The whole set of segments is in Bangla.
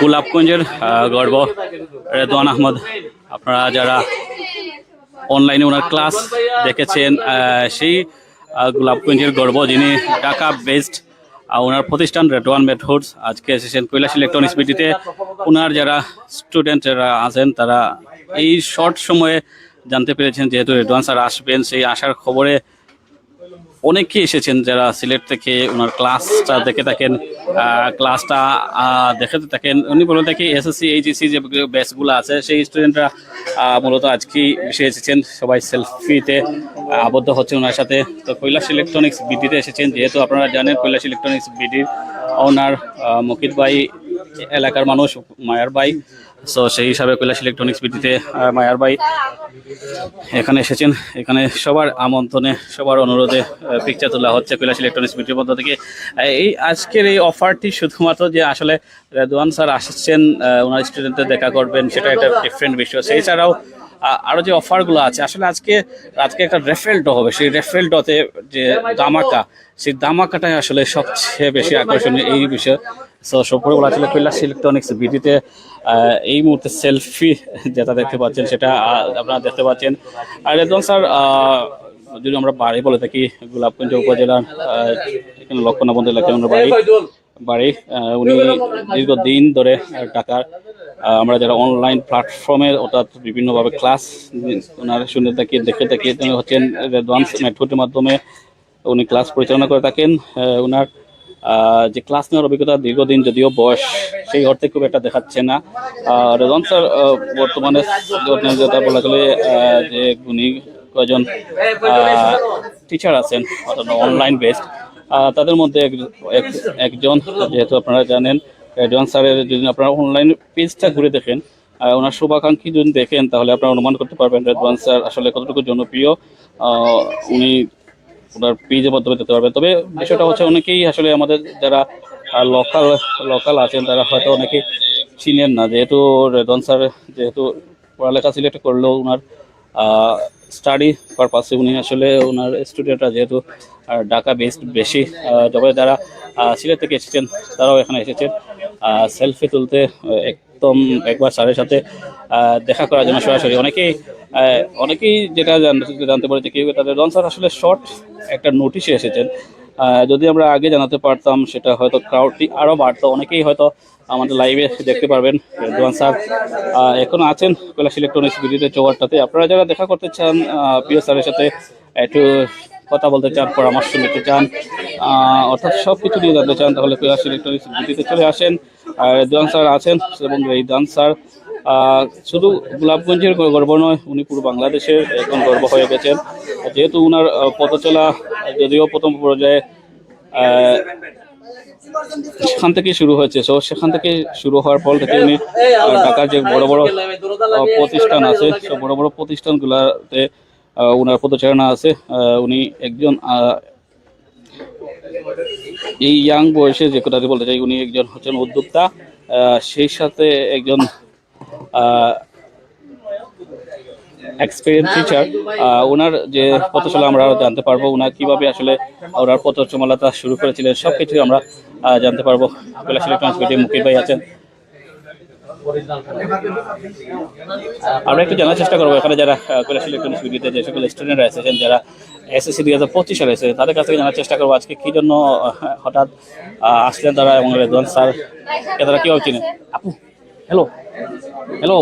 গোলাপগঞ্জের গর্ব রেদওয়ান আহমদ। আপনারা যারা অনলাইনে ওনার ক্লাস দেখেছেন সেই গোলাপগঞ্জের গর্ব, যিনি ঢাকা বেস্ট ওনার প্রতিষ্ঠান রেডওয়ান মেথডস, আজকে এসেছেন কৈলাস ইলেকট্রনিক্স বিটিতে ওনার যারা স্টুডেন্ট যারা আছেন, তারা এই শর্ট সময়ে জানতে পেরেছেন, যেহেতু রেডওয়ান স্যার আসবেন, সেই আসার খবরে অনেকেই এসেছেন যারা সিলেট থেকে ওনার ক্লাসটা দেখে থাকেন ক্লাসটা দেখে থাকেন। উনি বলে থাকি, এসএসসি, এইচএসসি যে ব্যাচগুলো আছে, সেই স্টুডেন্টরা মূলত আজকেই এসে এসেছেন। সবাই সেলফিতে আবদ্ধ হচ্ছে ওনার সাথে। তো কৈলাস ইলেকট্রনিক্স বিডিতে এসেছেন। যেহেতু আপনারা জানেন, কৈলাস ইলেকট্রনিক্স বিডির ওনার মকিত ভাই, এলাকার মানুষ, মায়ার ভাই। সো সেই হিসাবে কৈলাস ইলেকট্রনিক্স বিডিতে মায়ার ভাই এখানে এসেছেন। এখানে সবার আমন্ত্রণে সবার অনুরোধে পিকচার তোলা হচ্ছে কৈলাস ইলেকট্রনিক্স মিটির মধ্য থেকে। এই আজকের এই অফারটি শুধুমাত্র যে আসলে রেদওয়ান স্যার আসছেন ওনার স্টুডেন্টদের দেখা করবেন সেটা একটা ডিফারেন্ট বিষয়। সেই ছাড়াও আহ, আরও যে অফারগুলো আছে আসলে আজকে আজকে একটা রেফেল ডো হবে। সেই রেফেল ডতে যে দামাকা সেই দামাকাটাই আসলে সবচেয়ে বেশি আকর্ষণীয় এই বিষয়। সো সবগুলো ছিল কৈলাস ইলেকট্রনিক্স বিডিতে এই মুহূর্তে সেলফি যেটা দেখতে পাচ্ছেন সেটা আপনারা দেখতে পাচ্ছেন। আর রেদওয়ান স্যার যদি আমরা বাড়ি বলে থাকি, গোলাপগঞ্জ উপজেলার এখানে লক্ষণা বন্ধু এলাকায় আমরা বাড়ি। বাড়ি উনি দীর্ঘদিন ধরে টাকার আমরা যারা অনলাইন প্ল্যাটফর্মে অর্থাৎ বিভিন্নভাবে ক্লাস ওনার শুনে থাকি, দেখে থাকি হচ্ছেন অ্যাডভান্স মেথডের মাধ্যমে উনি ক্লাস পরিচালনা করে থাকেন। ওনার যে ক্লাস নেওয়ার অভিজ্ঞতা দীর্ঘদিন যদিও বয়স সেই অর্থে খুব একটা দেখাচ্ছে না। রেজন স্যার বর্তমানে যেটা বলা গেলে যে উনি কজন টিচার আছেন, অর্থাৎ অনলাইন বেসড তাদের মধ্যে এক- এক- একজন, যেহেতু আপনারা জানেন রেডওয়ান স্যারের যদি আপনারা অনলাইন পেজটা ঘুরে দেখেন ওনার শুভাকাঙ্ক্ষী যদি দেখেন, তাহলে আপনারা অনুমান করতে পারবেন রেডওয়ান স্যার আসলে কতটুকু জনপ্রিয়। উনি ওনার পেজের মাধ্যমে দেখতে পারবেন তবে বিষয়টা হচ্ছে অনেকেই আসলে আমাদের যারা লোকাল লোকাল আছেন তারা হয়তো অনেকেই চিনেন না। যেহেতু রেদন স্যার যেহেতু পড়ালেখা সিলেক্ট করলেও ওনার স্টাডি পারপাসে উনি আসলে ওনার স্টুডেন্টরা যেহেতু ঢাকা বেসড বেশি তবে যারা সিলেট থেকে এসেছেন তারাও এখানে এসেছেন। সেলফি তুলতে আহ, একদম একবার স্যারের সাথে দেখা করার জন্য সরাসরি। অনেকেই অনেকেই যেটা জানতে পারে যে কেউ তাদের রন স্যার আসলে শর্ট একটা নোটিশে এসেছেন। যদি আমরা আগে জানাতে পারতাম, সেটা হয়তো ক্রাউডটি আরও বাড়তো। অনেকেই হয়তো আমাদের লাইভে দেখতে পারবেন, রেদওয়ান স্যার। এখন আছেন কৈলাস ইলেকট্রনিক্স বিডিতে চৌহাট্টাতে। আপনারা যারা দেখা করতে চান প্রিয় স্যারের সাথে, একটু কথা বলতে চান, পরামর্শ নিতে চান অর্থাৎ সব কিছু নিয়ে জানতে চান, তাহলে কৈলাস ইলেকট্রনিক্স বিডিতে চলে আসেন। আর আছেন এবং রেদান স্যার। শুধু গোলাপগঞ্জের গর্ব নয়, উনি পুরো বাংলাদেশের এখন গর্ব হয়ে গেছেন। যেহেতু উনার পথচলা যদিও প্রথম পর্যায়ে সেখান থেকে শুরু হয়েছে। তো সেখান থেকে শুরু হওয়ার পর থেকে উনি ঢাকার যে বড় বড় প্রতিষ্ঠান আছে সব বড় বড় প্রতিষ্ঠানগুলোতে ওনার পদচারণা আছে। উনি একজন এই ইয়াং বয়সে যে কথাটি বলতে চাই, উনি একজন হচ্ছেন উদ্যোক্তা সেই সাথে একজন এক্সপিরিয়েন্স টিচার ওনার যে পথচলা আমরা জানতে পারব ওনার কীভাবে আসলে ওনার পথচলাটা শুরু করেছিলেন সব কিছু আমরা জানতে পারব। ইলেকট্রনিক্স মিডিয়া মুকির ভাই আছেন। আমরা একটু জানার চেষ্টা করব, এখানে যারা কৈলাস ইলেকট্রনিক্স যে সকল স্টুডেন্টরা এসেছেন, যারা এসএসসি দুই হাজার পঁচিশ সালে এসেছে তাদের কাছ থেকে জানার চেষ্টা করব আজকে কী জন্য হঠাৎ আসলেন তারা এবং রেদওয়ান স্যার তারা কীভাবে চিনেন আপু হ্যালো হ্যালো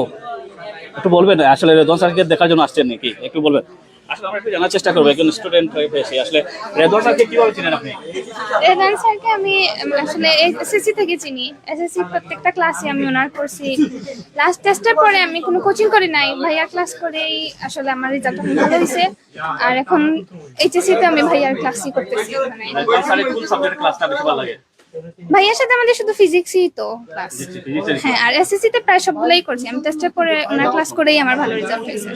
একটু বলবেন? আসলে রেদওয়ান স্যারকে দেখার জন্য আসছেন নাকি? একটু বলবেন। আসলে আমরা একটু জানার চেষ্টা করব একজন স্টুডেন্ট হয়ে পেয়েছি আসলে রেদওয়ান স্যারকে কীভাবে চিনেন আপনি? রেদান স্যারকে আমি আসলে এসএসসি থেকে চিনি। এসএসসি প্রত্যেকটা ক্লাসে আমি ওনার করছি। লাস্ট টেস্টের পরে আমি কোনো কোচিং করি নাই। ক্লাস করেই আসলে আমার রেজাল্ট অনেক ভালো হয়েছে। আর এখন এইচএসসি তে আমি ভাইয়ার ক্লাসই করতেছি। মানে কোন সাবজেক্টের ক্লাসটা বেশি ভালো লাগে? ভাইয়ার সাথে আমাদের শুধু ফিজিক্সই তো ক্লাস হ্যাঁ আর এসএসসি তে প্রায় সবগুলোই করছি। আমি টেস্টের পরে ওনার ক্লাস করেই আমার ভালো রেজাল্ট হয়েছে।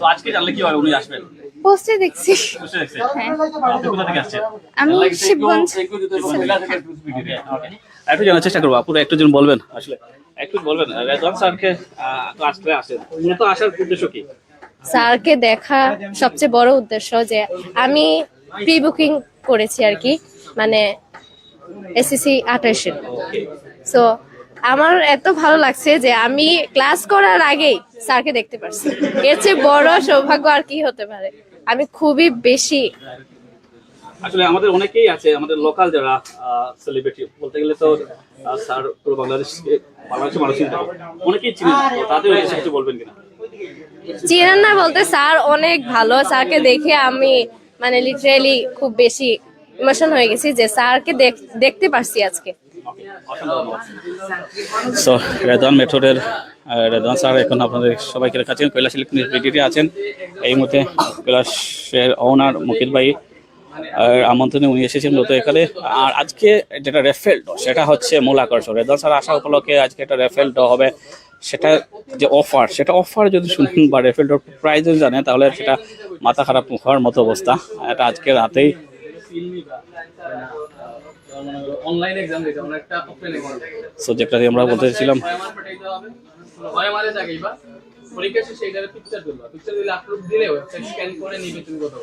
তো আজকে জানলে কি হয়? উনি আসবেন। পোস্টে দেখছি। হ্যাঁ। আমি শিবগঞ্জ। একটু জানার চেষ্টা করব। আপুরা একটু জন বলবেন আসলে। একটু বলবেন রেজন স্যারকে আসেন। মূলত আসার উদ্দেশ্য কি? স্যারকে দেখা সবচেয়ে বড় উদ্দেশ্য যে আমি প্রি বুকিং করেছি আর কি। মানে এসএসসি আঠাশের সো আমার এত ভালো লাগছে যে আমি ক্লাস করার আগেই স্যারকে দেখতে পারছি। এর চেয়ে বড় সৌভাগ্য আর কি হতে পারে? আমি খুবই বেশি। আসলে আমাদের অনেকেই আছে আমাদের লোকাল যারা সেলিব্রিটি বলতে গেলে তো স্যার পুরো বাংলাদেশ বাংলাদেশের মানুষই থাকে। অনেকেই চিনেন তাদের কিছু বলবেন কিনা? চিনেন না বলতে স্যার অনেক ভালো। স্যারকে দেখে আমি মানে লিটারেলি খুব বেশি ইমোশন হয়ে গেছি যে স্যারকে দেখ- দেখতে পারছি আজকে। সো রেদওয়ান মেথডের রেদওয়ান স্যার, এখন আপনাদের সবাইকে দেখাচ্ছেন কৈলাস ইলেকট্রিক আছেন। এই মুহূর্তে কৈলাসের ওনার মুকিল ভাই, আর আমন্ত্রণে উনি এসেছেন মূলত এখানে। আর আজকে যেটা রেফেল সেটা হচ্ছে মূল আকর্ষণ। রেদওয়ান স্যার আসা উপলক্ষে আজকে একটা রেফেল হবে। সেটা যে অফার সেটা অফার যদি শুনেন বা রেফেল প্রাইস যদি জানেন, তাহলে সেটা মাথা খারাপ হওয়ার মতো অবস্থা। এটা আজকে রাতেই অনলাইন এক্সাম দিতে আমরা একটা অফলাইন এক্সাম সো যেটা আমরা জায়গায় বা পরীক্ষা শেষে এইটার পিকচার দিবা পিকচার দিলে আপলোড দিলে ওয়েবসাইট স্ক্যান করে নিবে তুমি কথা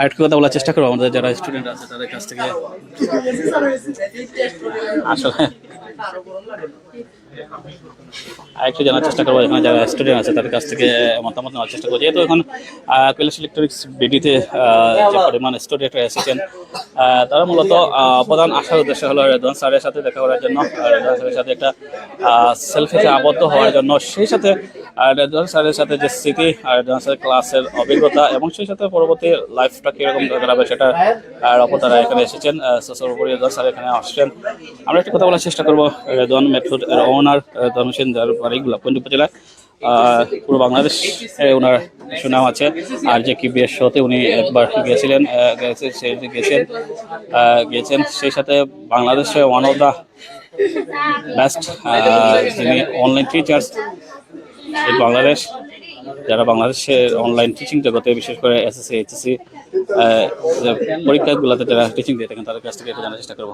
আরেকটু কথা বলার চেষ্টা করব, আমাদের যারা স্টুডেন্ট আছে, তাদের কাছ থেকে। আসলে আরেকটু জানার চেষ্টা করব, এখানে যারা স্টুডেন্ট আছে, তাদের কাছ থেকে মতামত নেওয়ার চেষ্টা করব। যেহেতু এখন কৈলাস ইলেকট্রনিক্স বিডিতে যে পরিমাণ স্টুডেন্ট এসেছেন তারা মূলত প্রধান আসার উদ্দেশ্য হলো রেদওয়ান স্যারের সাথে দেখা করার জন্য, আর স্যারের সাথে একটা সেলফিতে আবদ্ধ হওয়ার জন্য, সেই সাথে আহ, রেদওয়ান স্যারের সাথে যে স্মৃতি আর রেদওয়ান স্যারের ক্লাসের অভিজ্ঞতা এবং সেই সাথে পরবর্তী লাইফটা কীরকম দাঁড়াবে সেটা ওপর তারা এখানে এসেছেন। সর্বোপরি রেদওয়ান স্যার এখানে আসছেন। আমরা একটা কথা বলার চেষ্টা করব রেদওয়ান মেথড এর ওনার রেদওয়ান হোসেন যার বাড়ি গোলাপগঞ্জ পুরো বাংলাদেশ ওনার সুনাম আছে। আর যে কি বিয়ের শোতে উনি একবার গিয়েছিলেন গেছেন গিয়েছেন সেই সাথে বাংলাদেশে ওয়ান অফ দ্য বেস্ট যিনি অনলাইন টিচার্স এই বাংলাদেশ যারা বাংলাদেশের অনলাইন টিচিং জগতে বিশেষ করে এসএসসি এইচএসসি পরীক্ষাগুলোতে যারা টিচিং দিয়ে থাকেন তাদের কাছ থেকে একটু জানার চেষ্টা করব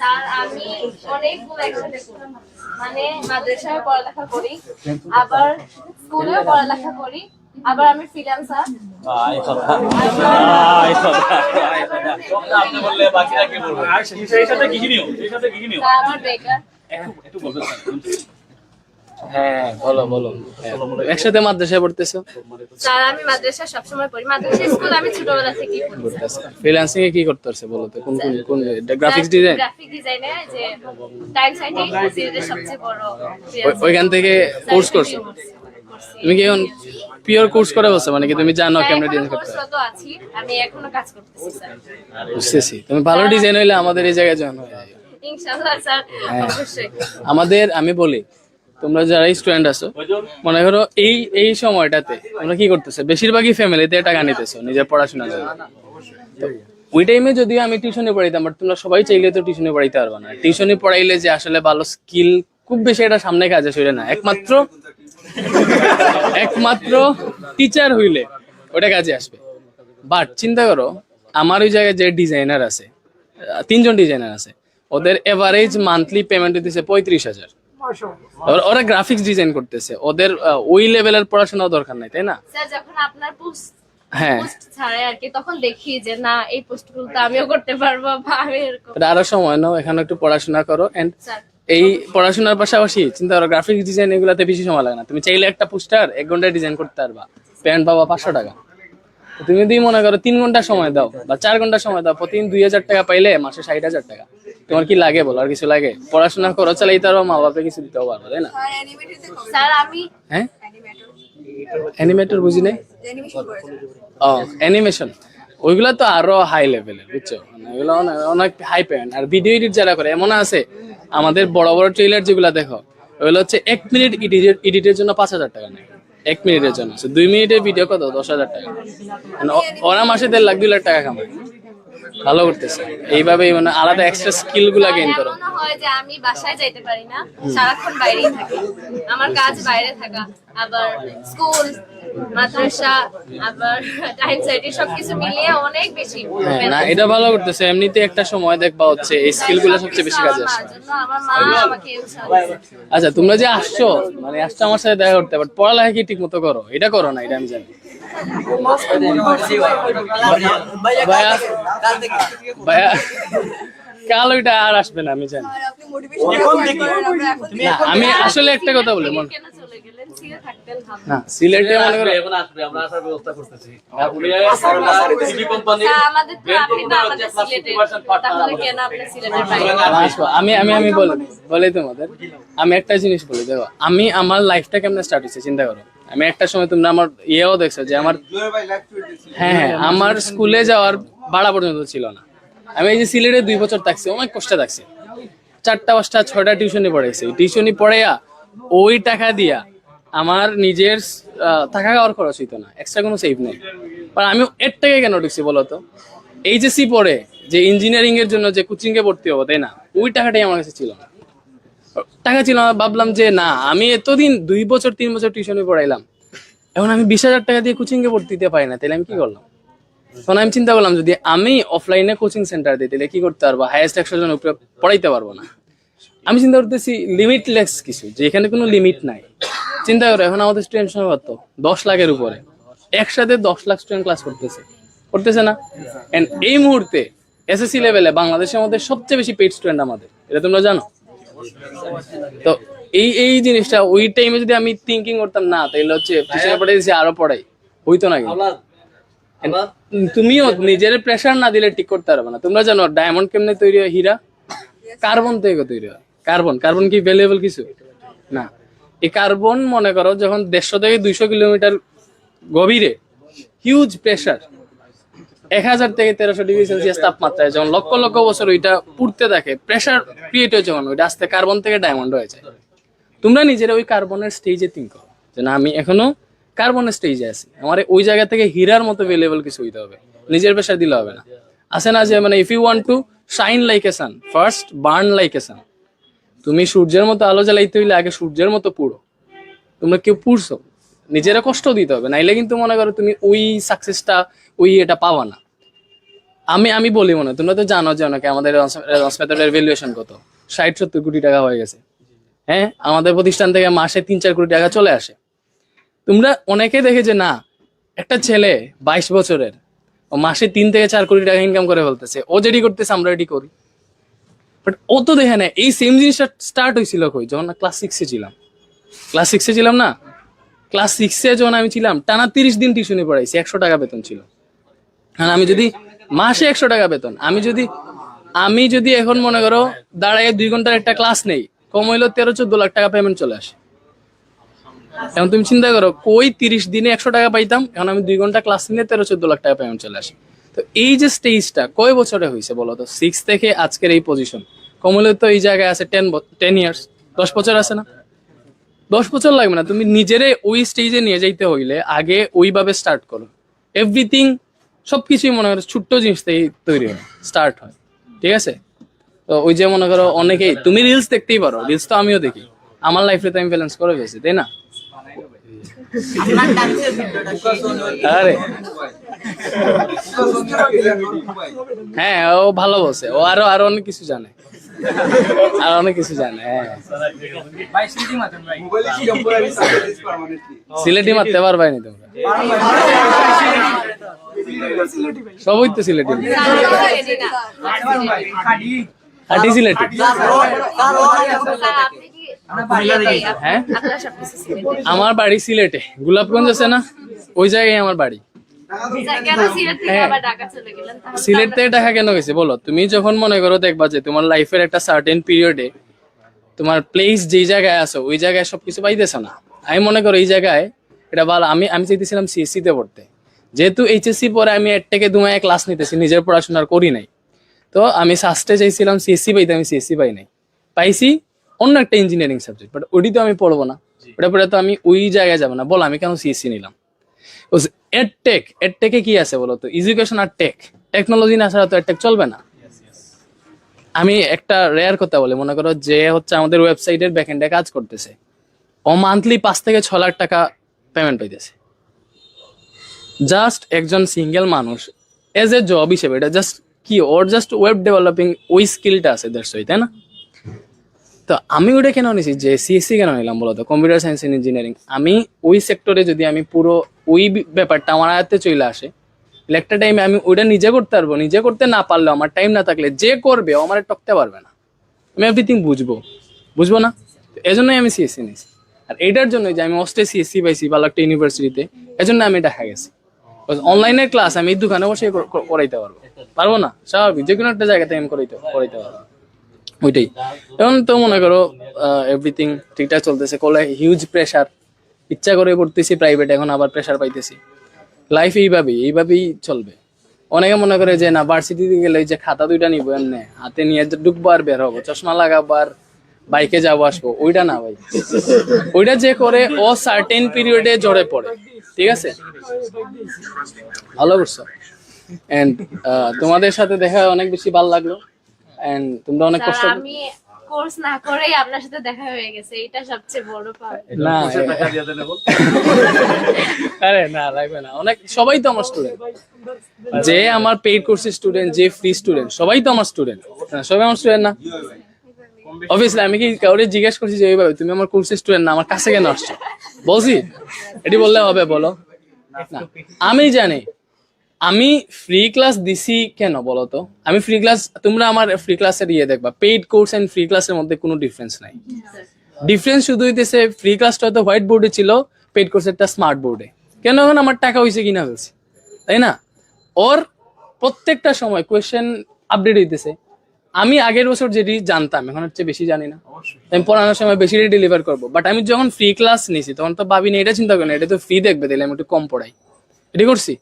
স্যার আমি অনেকগুলো একসাথে করি। মানে মাদ্রাসায় পড়ালেখা করি আবার স্কুলেও পড়ালেখা করি আবার আমি ফ্রিল্যান্সার আপনি বললে বাকিরা কি বলবে আর সেই সাথে কি নিও সেই সাথে কি নিও আমার বেকার একটু বলবেন হ্যাঁ বলো বলো। একসাথে মাদ্রাসায় পড়তেছো? স্যার আমি মাদ্রাসা সবসময় পড়ি। মাদ্রাসা স্কুল আমি ছোটবেলা থেকেই পড়ি ফ্রিল্যান্সিং এ কি করতে পারছে বলো তো? কোন কোন কোন গ্রাফিক্স ডিজাইন গ্রাফিক ডিজাইনে যে টাইম সাইটিং সিরিজের সবচেয়ে বড় ওইখান থেকে কোর্স করছ? তুমি কি এখন পিওর কোর্স করে বলছো? মানে কি তুমি জানো কেমনে ডিজাইন করতে? হয়? আছি। আমি এখনও কাজ করতেছি স্যার। বুঝতেছি। তুমি ভালো ডিজাইন হইলে আমাদের এই জায়গায় জয়েন হয়ে যাবে। ইনশাআল্লাহ স্যার হ্যাঁ। অবশ্যই। আমাদের আমি বলি তোমরা যারা স্টুডেন্ট আছো, মনে করো এই এই সময়টাতে তোমরা কি করতেছো? বেশিরভাগই ফ্যামিলিতে টাকা নিতেছো, নিজের পড়াশোনার জন্য। ওই টাইমে যদি আমি টিউশনে পড়াইতাম বাট তোমরা সবাই চাইলে তো টিউশনে পড়াইতে পারবে না। টিউশনে পড়াইলে যে আসলে ভালো স্কিল খুব বেশি এটা সামনে কাজে সেটা না। একমাত্র একমাত্র টিচার হইলে ওটা কাজে আসবে। বাট চিন্তা করো, আমার ওই জায়গায় যে ডিজাইনার আছে তিনজন ডিজাইনার আছে, ওদের এভারেজ মান্থলি পেমেন্ট দিতেছে পঁয়ত্রিশ হাজার। ওরা- গ্রাফিক্স ডিজাইন করতেছে। ওদের ওই লেভেলের পড়াশোনাও দরকার নাই তাই না? স্যার যখন আপনার পোস্ট হ্যাঁ। আর কি তখন দেখি যে না এই পোস্টগুলো তো আমিও করতে পারব বা আমি এরকম। আরও সময় নাও এখানে একটু পড়াশোনা করো। এন্ড এই পড়াশোনার পাশাপাশি চিন্তা করো গ্রাফিক্স ডিজাইন এগুলাতে বেশি সময় লাগে না। তুমি চাইলে একটা পোস্টার এক ঘন্টায় ডিজাইন করতে পারবা। প্যান্ট পাবা পাঁচশো টাকা। তুমি যদি মনে করো তিন ঘণ্টা সময় দাও বা চার ঘণ্টা সময় দাও প্রতিদিন দুই হাজার টাকা পাইলে মাসে ষাট হাজার টাকা। তোমার কি লাগে বলো? আর কিছু লাগে? পড়াশোনা করো চালাই তারও মা বাপে কিছু দিতেও পারব তাই না? স্যার আমি হ্যাঁ? অ্যানিমেটর বুঝি নাই? ও অ্যানিমেশন ওইগুলা তো আরও হাই লেভেলের বুঝছ? মানে ওইগুলো অনেক- অনেক হাই পেমেন্ট আর ভিডিও এডিট যারা করে এমন আছে আমাদের বড় বড় ট্রেলার যেগুলা দেখো ওইগুলো হচ্ছে এক মিনিট এডিটের জন্য পাঁচ হাজার টাকা নেয়। এক মিনিটের জন্য। দুই মিনিটের ভিডিও কত? দশ হাজার টাকা। মানে ওরা মাসে দেড় লাখ দুই লাখ টাকা কামায়। ভালো করতেছে। এইভাবেই মানে আলাদা এক্সট্রা স্কিলগুলা গেইন করো হয় যে আমি বাসায় যাইতে পারি না সারাক্ষণ বাইরেই থাকি। আমার কাজ বাইরে থাকা আবার স্কুল মাদ্রাসা আবার টাইম সাইডে সবকিছু মিলিয়ে অনেক বেশি হ্যাঁ না এটা ভালো করতেছে। এমনিতে একটা সময় দেখবা হচ্ছে এই স্কিলগুলো সবচেয়ে বেশি কাজে আসে। আমার জন্য আমার মা আমাকে উৎসাহ দিছে। আচ্ছা তোমরা যে আসছো মানে আসছো আমার সাথে দেখা করতে বাট পড়ালেখা কি ঠিক মতো করো? এটা করো না এটা আমি জানি। কাল ওইটা আর আসবে না আমি জানি আমি আসলে একটা কথা বলি মন। আমি আমি আমি তোমাদের আমি একটা জিনিস বলি, দেখো, আমি আমার লাইফটা কেমন স্টার্ট হয়েছে, চিন্তা করো আমি একটা সময় তোমরা আমার ইয়েও দেখছ যে আমার হ্যাঁ হ্যাঁ আমার স্কুলে যাওয়ার ভাড়া পর্যন্ত ছিল না। আমি এই যে সিলেটে দুই বছর থাকছি, অনেক কষ্টে থাকছি। চারটা, পাঁচটা, ছয়টা টিউশনি পড়াইছি। টিউশনি পড়াইয়া ওই টাকা দিয়া আমার নিজের থাকা খাওয়ার খরচ হইতো না। এক্সট্রা কোনো সেভ নেই। আর আমি এর থেকে কেন ঢুকছি বলতো এইচএসসি পড়ে যে ইঞ্জিনিয়ারিং এর জন্য যে কোচিং এ ভর্তি হব, তাই না? ওই টাকাটাই আমার কাছে ছিল না। টাকা ছিল না ভাবলাম যে না আমি এতদিন দুই বছর তিন বছর টিউশনে পড়াইলাম। এখন আমি বিশ হাজার টাকা দিয়ে কোচিং এ ভর্তি দিতে পারি না তাহলে আমি কি করলাম? তখন আমি চিন্তা করলাম যদি আমি অফলাইনে কোচিং সেন্টার দিই তাহলে কি করতে পারব? হাইয়েস্ট একশো জন উপরে পড়াইতে পারব না। আমি চিন্তা করতেছি লিমিটলেস কিছু যে এখানে কোনো লিমিট নাই। চিন্তা করো এখন আমাদের স্টুডেন্ট সংখ্যা কত? দশ লাখের উপরে। একসাথে দশ লাখ স্টুডেন্ট ক্লাস করতেছে। করতেছে না? এন্ড এই মুহূর্তে এসএসসি লেভেলে বাংলাদেশের মধ্যে সবচেয়ে বেশি পেড স্টুডেন্ট আমাদের। এটা তোমরা জানো? তো এই এই জিনিসটা ওই টাইমে যদি আমি থিঙ্কিং করতাম না তাহলে হচ্ছে পিছনে পড়ে দিয়েছি আরও পড়াই। হইতো না তুমিও নিজের প্রেশার না দিলে ঠিক করতে পারবে না। তোমরা জানো ডায়মন্ড কেমনে তৈরি হয় হীরা? কার্বন থেকে তৈরি হয়। কার্বন কার্বন কি ভ্যালুয়েবল কিছু? না। এই কার্বন মনে করো যখন দেড়শো থেকে দুইশো কিলোমিটার গভীরে হিউজ প্রেশার এক হাজার থেকে তেরোশো ডিগ্রি সেলসিয়াস তাপমাত্রায় যখন লক্ষ লক্ষ বছর ওইটা পুড়তে থাকে প্রেশার ক্রিয়েট হয় যখন ওইটা আস্তে কার্বন থেকে ডায়মন্ড হয়ে যায়। তোমরা নিজেরা ওই কার্বনের স্টেজে থিঙ্ক করো যে না, আমি এখনও কার্বনের স্টেজে আছি। আমার ওই জায়গা থেকে হীরার মতো ভেলেবল কিছু হইতে হবে। নিজের প্রেশার দিলে হবে না। আছে না যে মানে if you want to shine like a sun first burn like a sun তুমি সূর্যের মতো আলো জ্বালাইতে হইলে আগে সূর্যের মতো পুড়ো। তোমরা কেউ পুড়ছো নিজেরা কষ্ট দিতে হবে, নাইলে কিন্তু মনে করো তুমি ওই সাকসেসটা ওই এটা পাবা না। আমি আমি বলি মনে, তোমরা তো জানো যে অনেকে আমাদের মেথডের ভ্যালুয়েশন কত? ষাট, সত্তর কোটি টাকা হয়ে গেছে। হ্যাঁ? আমাদের প্রতিষ্ঠান থেকে মাসে তিন, চার কোটি টাকা চলে আসে। তোমরা অনেকে দেখে যে না, একটা ছেলে বাইশ বছরের, ও মাসে তিন থেকে চার কোটি টাকা ইনকাম করে ফেলতেছে, ও যেটি করতেছে, আমরা এটি করি। বাট ও তো দেখে না এই সেম জিনিসটা স্টার্ট হয়েছিল কই? যখন ক্লাস সিক্সে ছিলাম। ক্লাস সিক্সে ছিলাম না? ক্লাস সিক্সে যখন আমি ছিলাম, টানা তিরিশ দিন টিউশনে পড়াইছি, একশো টাকা বেতন ছিল। আর আমি যদি মাসে একশো টাকা বেতন, আমি যদি আমি যদি এখন মনে করো দাঁড়ায় দুই ঘণ্টার একটা ক্লাস নেই, কম হইল তেরো, চোদ্দ লাখ টাকা পেমেন্ট চলে আসে। এখন তুমি চিন্তা করো, কই তিরিশ দিনে একশো টাকা পাইতাম, এখন আমি দুই ঘণ্টা ক্লাস নিলে তেরো, চোদ্দ লাখ টাকা পেমেন্ট চলে আসে। তো এই যে স্টেজটা কয় বছরে হয়েছে বলো তো? সিক্স থেকে আজকের এই পজিশন কম হলে তো এই জায়গায় আছে টেন টেন ইয়ার্স দশ বছর আছে না? দশ বছর লাগবে না তুমি নিজেরে ওই স্টেজে নিয়ে যাইতে হইলে আগে ওইভাবে স্টার্ট করো। এভরিথিং সবকিছুই মনে করো ছোট্ট জিনিস থেকে তৈরি হয় স্টার্ট হয় ঠিক আছে? তো ওই যে মনে করো অনেকেই তুমি রিলস দেখতেই পারো রিলস তো আমিও দেখি। আমার লাইফে তো আমি ব্যালেন্স করে গেছি তাই না? আরে। হ্যাঁ ও ভালো বসে ও আরও আরও অনেক কিছু জানে। আর অনেক কিছু জানে হ্যাঁ। সিলেটি মারতে পারবাই নি তোমরা। সবই তো সিলেটি। হাটি সিলেটি। হ্যাঁ? আমার বাড়ি সিলেটে। গোলাপগঞ্জ আছে না? ওই জায়গায় আমার বাড়ি। সিলেট থেকে হ্যাঁ। ঢাকা? সিলেট থেকে ঢাকা কেন গেছে? বলো তুমি যখন মনে করো দেখবা যে তোমার লাইফের একটা সার্টেন পিরিয়ডে তোমার প্লেস যেই জায়গায় আছো ওই জায়গায় সবকিছু পাইতেছো না। আমি মনে করো এই জায়গায় এটা ভালো আমি আমি চাইতেছিলাম সিএসসি তে পড়তে। যেহেতু এইচএসসি পরে আমি এর থেকে দুমায় ক্লাস নিতেছি নিজের পড়াশোনা করি নাই। তো আমি সাস্টে চাইছিলাম সিএসসি পাইতে আমি সিএসসি পাই নাই। পাইছি অন্য একটা ইঞ্জিনিয়ারিং সাবজেক্ট বাট ওটি তো আমি পড়ব না। ওটা পরে তো আমি ওই জায়গায় যাব না। বল আমি কেন সিএসসি নিলাম? এড টেক এড টেকে কি আছে বলো তো? এডুকেশন আর টেক টেকনোলজি না ছাড়া তো অ্যাডটেক চলবে না? আমি একটা রেয়ার কথা বলি, মনে করো যে হচ্ছে আমাদের ওয়েবসাইটের ব্যাকএন্ডে কাজ করতেছে। ও মান্থলি পাঁচ থেকে ছ লাখ টাকা পেমেন্ট পাইতেছে। জাস্ট একজন সিঙ্গেল মানুষ এজ এ জব হিসেবে, এটা জাস্ট কি, ওর জাস্ট ওয়েব ডেভেলপিং ওই স্কিলটা আছে দ্যাটস তাই না? তো আমি ওটা কেন নিছি? যে সিএসসি কেন নিলাম বলতো? কম্পিউটার সায়েন্স এন্ড ইঞ্জিনিয়ারিং আমি ওই সেক্টরে যদি আমি পুরো ওই ব্যাপারটা আমার আয়ত্তে চলে আসে একটা টাইমে আমি ওইটা নিজে করতে পারব। নিজে করতে না পারলেও আমার টাইম না থাকলে যে করবে আমার টকতে পারবে না। আমি এভরিথিং বুঝব। বুঝব না? তো এজন্যই আমি সিএসসি নিয়েছি আর এটার জন্য যে আমি অস্টে সিএসসি পাইছি, ভালো একটা ইউনিভার্সিটিতে এজন্য আমি দেখা গেছি অনলাইনের ক্লাস আমি এই দোকানে বসে কর- কর- করাইতে পারব। পারব না? স্বাভাবিক। যে কোনো একটা জায়গাতে আমি করাইতে করাইতে পারব। ওইটাই। এখন তো মনে করো এভরিথিং ঠিকঠাক চলতেছে, কলে হিউজ প্রেশার ইচ্ছা করে পড়তেছি প্রাইভেট এখন আবার প্রেশার পাইতেছি। লাইফ এইভাবেই এইভাবেই চলবে। অনেকে মনে করে যে, না ভার্সিটিতে গেলে যে খাতা দুইটা নিবো এমনি। হাতে নিয়ে ঢুকবো আর বের হব। চশমা লাগাবো আর বাইকে যাব, আসব। ওইটা না ভাই। ওইটা যে করে ও সার্টেন পিরিয়ডে জড়ে পড়ে। ঠিক আছে? ভালো করছ। এন্ড তোমাদের সাথে দেখা অনেক বেশি ভালো লাগল। এন্ড তোমরা অনেক কষ্ট আমি কোর্স না করেই আপনার সাথে দেখা হয়ে গেছে এটা সবচেয়ে বড় পাওয়া না আরে না লাগবে না। অনেক সবাই তো আমার স্টুডেন্ট যে আমার পেইড কোর্সের স্টুডেন্ট যে ফ্রি স্টুডেন্ট সবাই তো আমার স্টুডেন্ট সবাই আমার স্টুডেন্ট না। অবভিয়াসলি আমি কি কাউরে জিজ্ঞেস করছি যে এইভাবে তুমি আমার কোর্সের স্টুডেন্ট না আমার কাছে কেন আসছো? বলছি এটি বললে হবে বলো। না আমি জানি আমি ফ্রি ক্লাস দিছি কেন বলো তো আমি ফ্রি ক্লাস তোমরা আমার ফ্রি ক্লাসের ইয়ে দেখবা। পেইড কোর্স এন্ড ফ্রি ক্লাসের মধ্যে কোনো ডিফারেন্স নাই। ডিফারেন্স শুধু হইতেছে ফ্রি ক্লাসটা হয়তো হোয়াইট বোর্ডে ছিল পেড কোর্সেরটা স্মার্ট বোর্ডে কেন এখন আমার টাকা হয়েছে কিনা ফেলছি তাই না? ওর প্রত্যেকটা সময় কোয়েশ্চেন আপডেট হইতেছে। আমি আগের বছর যেটি জানতাম এখন হচ্ছে বেশি জানি না। আমি পড়ানোর সময় বেশি ডেলিভার করব। বাট আমি যখন ফ্রি ক্লাস নিছি তখন তো ভাবিনি এটা চিন্তা করি না এটা তো ফ্রি দেখবে দিলে আমি একটু কম পড়াই। এটি করছি?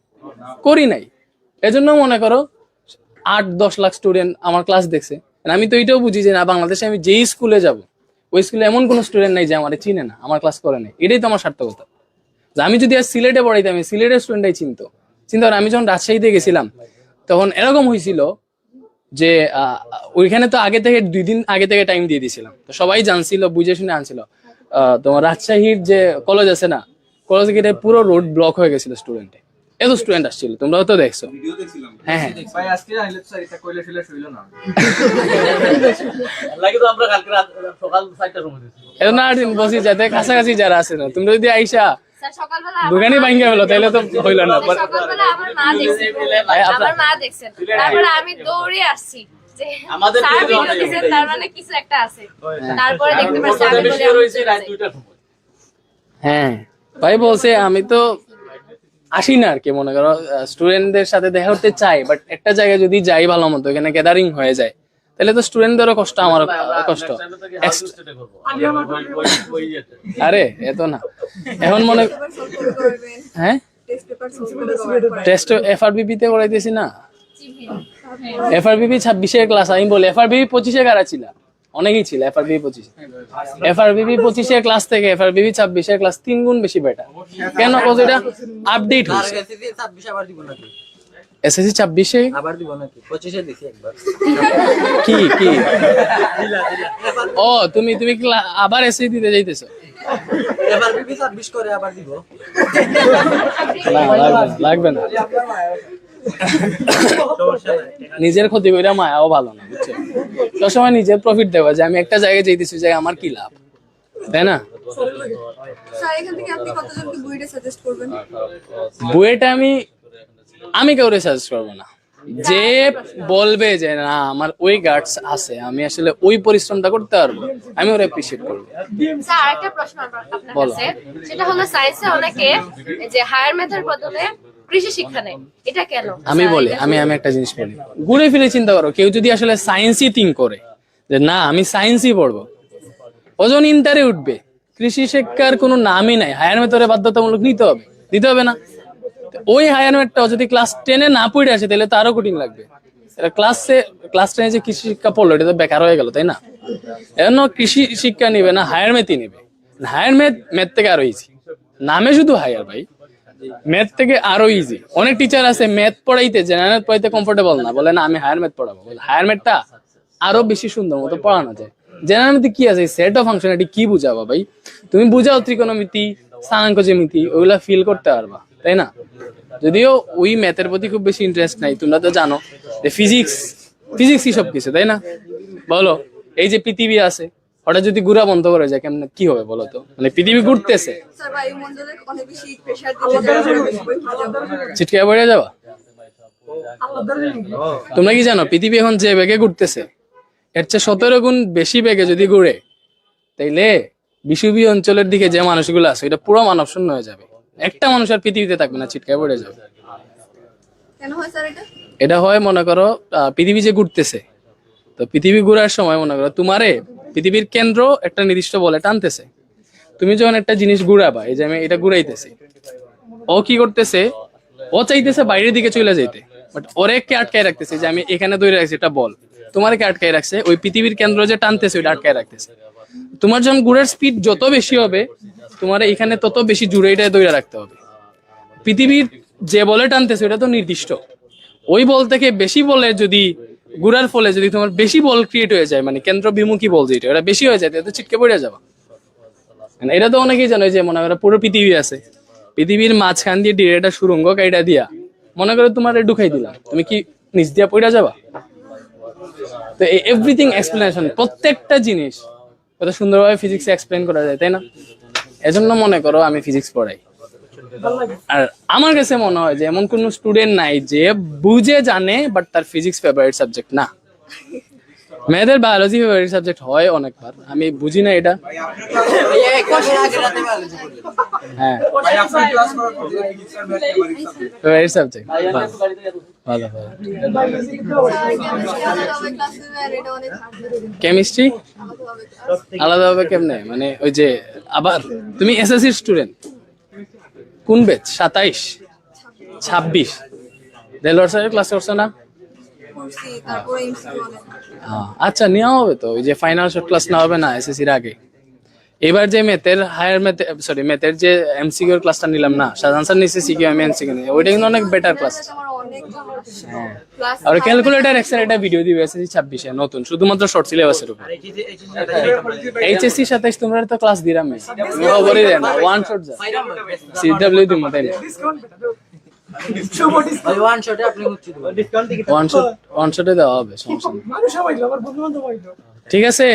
করি নাই। এজন্য মনে করো আট, দশ লাখ স্টুডেন্ট আমার ক্লাস দেখছে। আমি তো এটাও বুঝি যে না, বাংলাদেশে আমি যেই স্কুলে যাব, ওই স্কুলে এমন কোনো স্টুডেন্ট নাই যে আমার চিনে না, আমার ক্লাস করে নাই। এটাই তো আমার সার্থকতা। যে আমি যদি আজ সিলেটে পড়াইতাম সিলেটের স্টুডেন্টই চিনতো। চিন্তা আমি যখন রাজশাহীতে গেছিলাম, তখন এরকম হয়েছিল যে ওইখানে তো আগে থেকে, দুই দিন আগে থেকে টাইম দিয়ে দিয়েছিলাম। তো সবাই জানছিল, বুঝে শুনে আনছিল। তোমার রাজশাহীর যে কলেজ আছে না কলেজ গেটে পুরো রোড ব্লক হয়ে গেছিল স্টুডেন্টে এত স্টুডেন্ট আসছিল তোমরাও তো দেখছ হ্যাঁ হ্যাঁ ভাই আজকে আইলে তো এটা কইলে শুলে শুইল না লাগে তো আমরা কালকে রাত সকাল চারটার সময় দিচ্ছি এখন আর বসি যাতে কাছাকাছি যারা আছে না তোমরা যদি আইসা দোকানে ভাঙ্গা তাহলে তো হইল না সকালবেলা আমার মা দেখছেন আমার মা দেখছেন তারপরে আমি দৌড়ে আসছি আমাদের স্যার দিকে ভিডিও অনেক দিছেন আছে। তার মানে কিছু একটা আছে তারপরে দেখতে পাচ্ছি আমি বলি আমি রয়েছে চলে রাত যাই। দুইটার সময় হ্যাঁ ভাই বলছে আমি তো আসি না আর কি মনে করো স্টুডেন্টদের সাথে দেখা করতে চাই বাট একটা জায়গায় যদি যাই ভালো মতো এখানে গ্যাদারিং হয়ে যায় তাহলে তো স্টুডেন্টদেরও কষ্ট আমারও কষ্ট। আরে এত না। এখন মনে হ্যাঁ? টেস্ট এফআরবিপি তে করাইতেছি না। এফআরবিপি ছাব্বিশে ক্লাস আমি বলি এফআরবিপি পঁচিশে কারা ছিল? অনেকেই ছিল এফআরবিপি পঁচিশে। এফআরবিপি পঁচিশে ক্লাস থেকে এফআরবিপি ছাব্বিশে ক্লাস তিন গুণ বেশি বেটার কেন? কজ এটা আপডেট হয়েছে। এসএসসি 26 আবার দিব নাকি? এসএসসি ছাব্বিশে? আবার দিব নাকি? 25 এ দিছি একবার। কি কি? ও তুমি তুমি আবার এসএসসি দিতে যাইতেছো? এবার বিবি 26 করে আবার দিব। লাগবে না। নিজের ক্ষতি করে মায়াও ভালো না বুঝছ? সবসময় নিজের প্রফিট দেওয়া যে আমি একটা জায়গায় যাইতেছি যে আমার কি লাভ? তাই না? স্যার এখান থেকে আপনি কতজনকে বইটা বুয়েটা আমি আমি কাউরে সাজেস্ট করব না। যে বলবে যে না আমার ওই গার্ডস আছে আমি আসলে ওই পরিশ্রমটা করতে পারব আমি ওরা অ্যাপ্রিসিয়েট করব। স্যার আরেকটা প্রশ্ন আপনার কাছে। সেটা হলো সায়েন্সে অনেকে যে হায়ার মেথড বদলে কৃষি শিক্ষা নেয় এটা কেন? আমি বলি আমি আমি একটা জিনিস বলি। ঘুরে ফিরে চিন্তা করো কেউ যদি আসলে সায়েন্সই থিঙ্ক করে যে না আমি সায়েন্সই পড়ব ওজন ইন্টারে উঠবে কৃষি শিক্ষার কোনো নামই নাই হায়ার মেথডে বাধ্যতামূলক নিতে হবে দিতে হবে না। ওই হায়ার মেথডটা যদি ক্লাস টেনে না পড়ে আসে তাহলে তো আরও কঠিন লাগবে। এটা ক্লাসে ক্লাস টেনে যে কৃষি শিক্ষা পড়ল এটা তো বেকার হয়ে গেল তাই না? এজন্য কৃষি শিক্ষা নিবে না হায়ার মেথই নিবে। হায়ার মেথ মেথ থেকে আরও ইজি নামে শুধু হায়ার ভাই। ম্যাথ থেকে আরও ইজি অনেক টিচার আছে ম্যাথ পড়াইতে জেনারেল পড়াইতে কমফোর্টেবল না। বলে, না, আমি হায়ার ম্যাথ পড়াবো। হায়ার ম্যাথটা আরও বেশি সুন্দর মতো পড়ানো যায়। জেনারেল কি আছে? সেট অফ ফাংশন এটি কি বুঝাবো ভাই? তুমি বুঝাও ত্রিকোণমিতি স্থানাঙ্ক জ্যামিতি ওইগুলা ফিল করতে পারবা, তাই না? যদিও ওই ম্যাথের প্রতি খুব বেশি ইন্টারেস্ট নাই, তোমরা তো জানো যে ফিজিক্স ফিজিক্সই সব কিছু তাই না? বলো, এই যে পৃথিবী আছে ওটা যদি ঘুরা বন্ধ করে যায় কেমন কি হবে বলো তো? মানে পৃথিবী ঘুরতেছে। ছিটকে পড়ে যাবা? তোমরা কি জানো পৃথিবী এখন যে বেগে ঘুরতেছে এর চেয়ে সতেরো গুণ বেশি বেগে যদি ঘুরে তাইলে বিষুবী অঞ্চলের দিকে যে মানুষগুলো আছে এটা পুরো মানব শূন্য হয়ে যাবে। একটা মানুষ আর পৃথিবীতে থাকবে না ছিটকে পড়ে যাবে। কেন হয় স্যার এটা? এটা হয় মনে করো আহ, পৃথিবী যে ঘুরতেছে তো পৃথিবী ঘুরার সময় মনে করো তোমারে পৃথিবীর কেন্দ্র একটা নির্দিষ্ট বলে টানতেছে। তুমি যখন একটা জিনিস ঘুরাবা, এই যে আমি এটা ঘুরাইতেছি, ও কি করতেছে? ও চাইতেছে বাইরের দিকে চলে যাইতে বাট ওরে কে আটকায় রাখতেছে যে আমি এখানে ধরে রাখছি, এটা বল। তোমার কে আটকায় রাখছে, ওই পৃথিবীর কেন্দ্র যে টানতেছে, ওইটা আটকায় রাখতেছে। তোমার যখন ঘুরার স্পিড যত বেশি হবে, তোমার এখানে তত বেশি জুড়ে এটা ধরে রাখতে হবে। পৃথিবীর যে বলে টানতেছে ওটা তো নির্দিষ্ট। ওই বল থেকে বেশি বলে যদি ঘুরার ফলে যদি তোমার বেশি বল ক্রিয়েট হয়ে যায় মানে কেন্দ্র বিমুখী বল যেটা, ওটা বেশি হয়ে যায়, তাহলে ছিটকে পড়ে যাবা। মানে এটা তো অনেকেই জানো যে মনে করো পুরো পৃথিবী আছে। পৃথিবীর মাঝখান দিয়ে ডিরেটা সুরঙ্গ কাইটা দিয়া, মনে করো তোমার ঢুকাই দিলাম, তুমি কি নিচ দিয়া পড়ে যাবা? তো এভরিথিং এক্সপ্লেনেশন প্রত্যেকটা জিনিস কত সুন্দরভাবে ফিজিক্স এক্সপ্লেন করা যায়, তাই না? এজন্য মনে করো আমি ফিজিক্স পড়াই। আর আমার কাছে মনে হয় যে এমন কোন স্টুডেন্ট নাই যে বুঝে জানে বাট তার ফিজিক্স ফেভারিট সাবজেক্ট না। মেয়েদের বায়োলজি ফেভারিট সাবজেক্ট হয় অনেকবার। আমি বুঝি না এটা। হ্যাঁ। ফেভারিট সাবজেক্ট ভালো। কেমিস্ট্রি আলাদাভাবে কেমনে? মানে ওই যে আবার, তুমি এসএসসি স্টুডেন্ট কোন বেচ সাতাইশ। ছাব্বিশ। রেলওয়ার স্যারের ক্লাস করছে না? আচ্ছা নেওয়া হবে তো। ওই যে ফাইনাল শর্ট ক্লাস না হবে না এসএসসির আগে? এবার যে মেথের হায়ার মেথ সরি মেথের যে এমসিকিউর ক্লাসটা নিলাম না সাধারণ স্যার নিচে সিকিউ আমি এমসিকিউ নিই ওইটা কিন্তু অনেক বেটার ক্লাস আমার অনেক ক্লাস আর ক্যালকুলেটর এক্সেল এটা ভিডিও দিবে এসএসসি ছাব্বিশে নতুন। শুধুমাত্র শর্ট সিলেবাসের উপর। এইচএসসি সাতাইশ তোমরা তো ক্লাস দিলাম খবরই দেয় না। ওয়ান শট যা। সিডব্লিউ দিম তাই না? ওয়ান শটে আপনি হচ্ছে ওয়ান শট ওয়ান শটে দেওয়া হবে সমস্যা ঠিক আছে?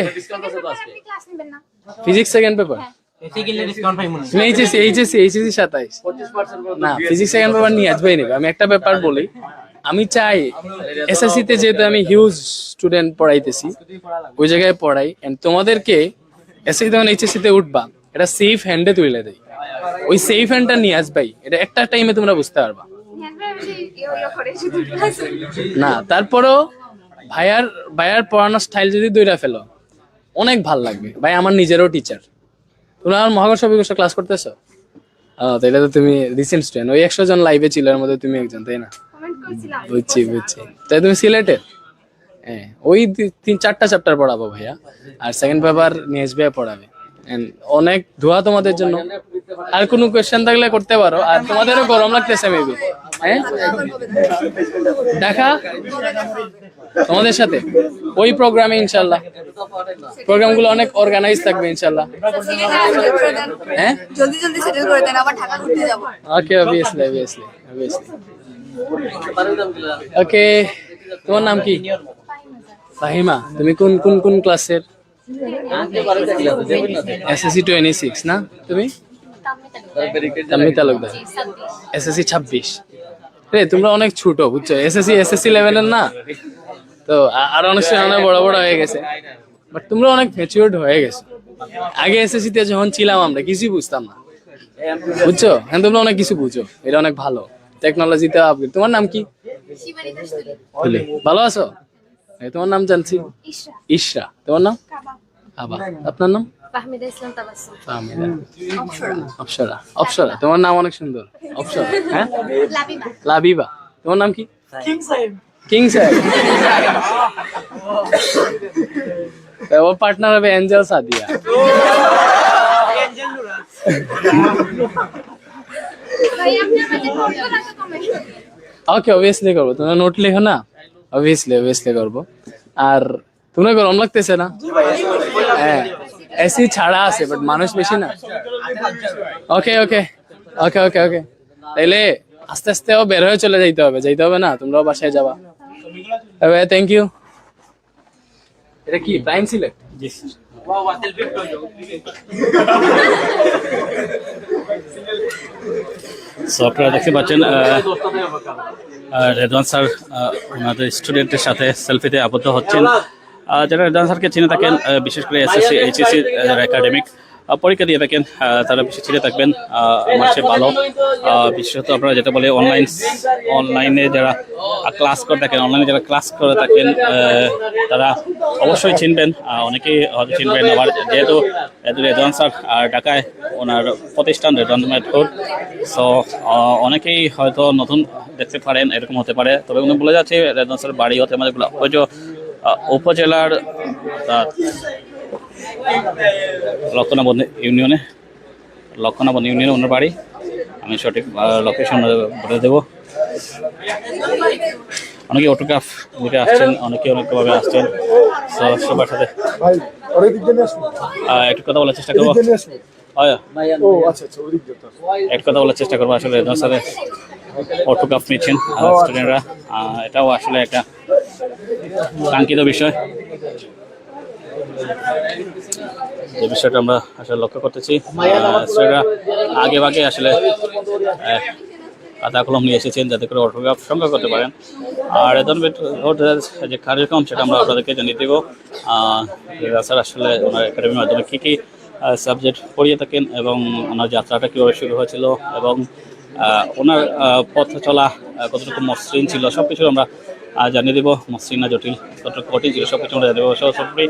Physics second paper HSC HSC HSC সাতাইশ। না ফিজিক্স সেকেন্ড পেপার নিয়ে আসবেই নেবে আমি একটা ব্যাপার বলি। আমি চাই এসএসসি তে যেহেতু আমি হিউজ স্টুডেন্ট পড়াইতেছি ওই জায়গায় পড়াই তোমাদেরকে এসএসসি এইচএসসি তে উঠবা এটা সেফ হ্যান্ডে তুলে দেয় ওই সেফ হ্যান্ডটা নিয়ে আসবাই। এটা একটা টাইমে তোমরা বুঝতে পারবা। না তারপরেও ভাইয়ার ভাইয়ার পড়ানোর স্টাইল যদি দইরা ফেলো অনেক ভালো লাগবে। ভাই আমার নিজেরও টিচার তোমরা আমার মহাকর্ষ বিকর্ষ ক্লাস করতেছো? তাইলে তো তুমি রিসেন্ট স্টুডেন্ট ওই একশো জন লাইভে ছিল এর মধ্যে তুমি একজন তাই না? বুঝছি বুঝছি। তাই তুমি সিলেটের? হ্যাঁ ওই তিন চারটা চ্যাপ্টার পড়াবো ভাইয়া। আর সেকেন্ড পেপার নিয়ে আসবে পড়াবে। অনেক ধোয়া তোমাদের জন্য। আর কোনো কোয়েশ্চেন থাকলে করতে পারো। আর তোমাদেরও গরম লাগতেছে মেবি হ্যাঁ? দেখা? তোমাদের সাথে? ওই প্রোগ্রামে ইনশাল্লাহ প্রোগ্রামগুলো অনেক অর্গানাইজ থাকবে ইনশাল্লাহ। হ্যাঁ? জলদি জলদি সেটেল করে দেন আবার ঢাকা ঘুরতে যাব। Okay obviously obviously obviously okay তোমার নাম কি? ফাহিমা। তুমি কোন কোন কোন ক্লাসের এসএসসি টোয়েন্টি সিক্স না তুমি? তাম্মি তালুকদার। এসএসসি ছাব্বিশ। রে তোমরা অনেক ছোট বুঝছ? এসএসসি এসএসসি লেভেলের না? তো আর অনেক সময় অনেক বড় বড় হয়ে গেছে। বাট তোমরা অনেক ম্যাচিউরড হয়ে গেছো। আগে এসএসসি তে যখন ছিলাম আমরা কিছুই বুঝতাম না। বুঝছ? হ্যাঁ তোমরা অনেক কিছু বুঝো। এটা অনেক ভালো। টেকনোলজিতে আপগ্রেড তোমার নাম কি? শিবানী ভালো আছো? এই তোমার নাম জানছি। ইশরা। তোমার নাম? আবা আপনার নাম? ফাহমিদা ইসলাম তাবাসসুম ফাহমিদা। অপসরা। অপসরা। তোমার নাম অনেক সুন্দর। অপসরা। হ্যাঁ? লাবিবা। লাবিবা। তোমার নাম কি? কিং সাহেব। কিং আমাকে করব না তো কমেন্ট ওকে অবভিয়াসলি করব তোমরা নোট লেখো না অবভিয়াসলি অবভিয়াসলি করব আর তোমরা গরম লাগতেছে না হ্যাঁ এসি ছাড়া আছে বাট মানুষ বেশি না ওকে ওকে ওকে ওকে ওকে তাইলে আস্তে আস্তেও বের হয়ে চলে যাইতে হবে যাইতে হবে না তোমরাও বাসায় যাবা থ্যাংক ইউ এটা কি প্রাইম সিলেক্ট সো আপনারা দেখতে পাচ্ছেন রেদওয়ান স্যার ওনাদের স্টুডেন্টের সাথে সেলফিতে আবদ্ধ হচ্ছেন। যারা রেদওয়ান স্যারকে চিনে থাকেন আহ, বিশেষ করে এসএসসি এইচএসসি একাডেমিক পরীক্ষা দিয়ে থাকেন তারা বেশি চিনে থাকবেন আমার সে ভালো। বিশেষত আপনারা যেটা বলে অনলাইন অনলাইনে যারা ক্লাস করে থাকেন অনলাইনে যারা ক্লাস করে থাকেন তারা অবশ্যই চিনবেন। অনেকেই হয়তো চিনবেন আবার, যেহেতু রেদওয়ান স্যার ঢাকায় ওনার প্রতিষ্ঠান রেদওয়ান মেট্রোর সো অনেকেই হয়তো নতুন দেখতে পারেন, এরকম হতে পারে। তবে উনি বলে যাচ্ছে রেদওয়ান স্যার বাড়ি হতে মানে উপজ- উপজেলার লক্ষণাবন ইউনিয়নে লক্ষণাবন ইউনিয়নে ওনার বাড়ি। আমি সঠিক লোকেশন বলে দেবো। অনেকে অটোগ্রাফ দিতে আসছেন অনেকে অনেকভাবে আসছেন। সবার সাথে দিক একটু কথা বলার চেষ্টা করব। দিক আচ্ছা আচ্ছা দিক। একটু কথা বলার চেষ্টা করব আসলে স্যারের অটোগ্রাফ নিচ্ছেন স্টুডেন্টরা এটাও আসলে একটা কাঙ্ক্ষিত বিষয়। যে বিষয়টা আমরা আসলে লক্ষ্য করতেছি। স্টুডেন্টরা আগে ভাগে আসলে খাতা কলম নিয়ে এসেছেন যাতে করে অটোগ্রাফ সংগ্রহ করতে পারেন। আর এদের যে কার্যক্রম, সেটা আমরা আপনাদেরকে জানিয়ে দেবো। স্যার আসলে ওনার একাডেমির মাধ্যমে কী কী সাবজেক্ট পড়িয়ে থাকেন এবং ওনার যাত্রাটা কীভাবে শুরু হয়েছিল এবং ওনার পথ চলা কতটুকু মসৃণ ছিল সব কিছু আমরা আহ, জানিয়ে দেবো মসৃণ না জটিল কতটুকু কঠিন ছিল সব কিছু আমরা জানিয়ে দেবো। সব সবই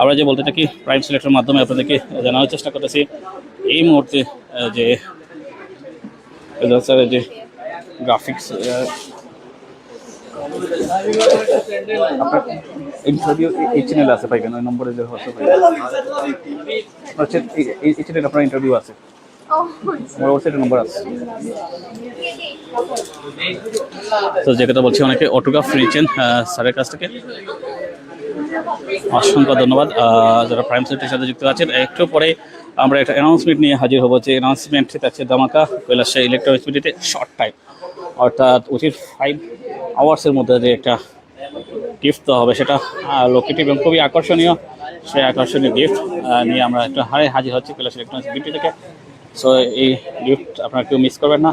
আমরা যে বলতে থাকি প্রাইম সিলেক্টের মাধ্যমে আপনাদেরকে জানানোর চেষ্টা করতেছি। এই মুহূর্তে যে স্যারের যে গ্রাফিক্স আপনার ইন্টারভিউ এই চ্যানেলে আছে পাইবেন ওই নম্বরে যে পাইবেন হচ্ছে এই- চ্যানেলে আপনার ইন্টারভিউ আছে। আমার ওয়েবসাইটের নম্বর আছে। তো যে কথা বলছি, অনেকে অটোগ্রাফ নিচ্ছেন স্যারের কাছ থেকে। অসংখ্য ধন্যবাদ। যারা প্রাইম সেক্টরের সাথে যুক্ত আছেন, একটু পরে আমরা একটা অ্যানাউন্সমেন্ট নিয়ে হাজির হব যে অ্যানাউন্সমেন্ট আছে, ধামাকা কৈলাসে ইলেকট্রনিক্সিটিতে শর্ট টাইম অর্থাৎ উচিত ফাইভ আওয়ার্সের মধ্যে যে একটা গিফট দেওয়া হবে সেটা লোকেটিভ এবং খুবই আকর্ষণীয়। সেই আকর্ষণীয় গিফট নিয়ে আমরা একটু হারে হাজির হচ্ছি কৈলাস ইলেকট্রনিক্স থেকে। সো এই গিফট আপনারা কেউ মিস করবেন না।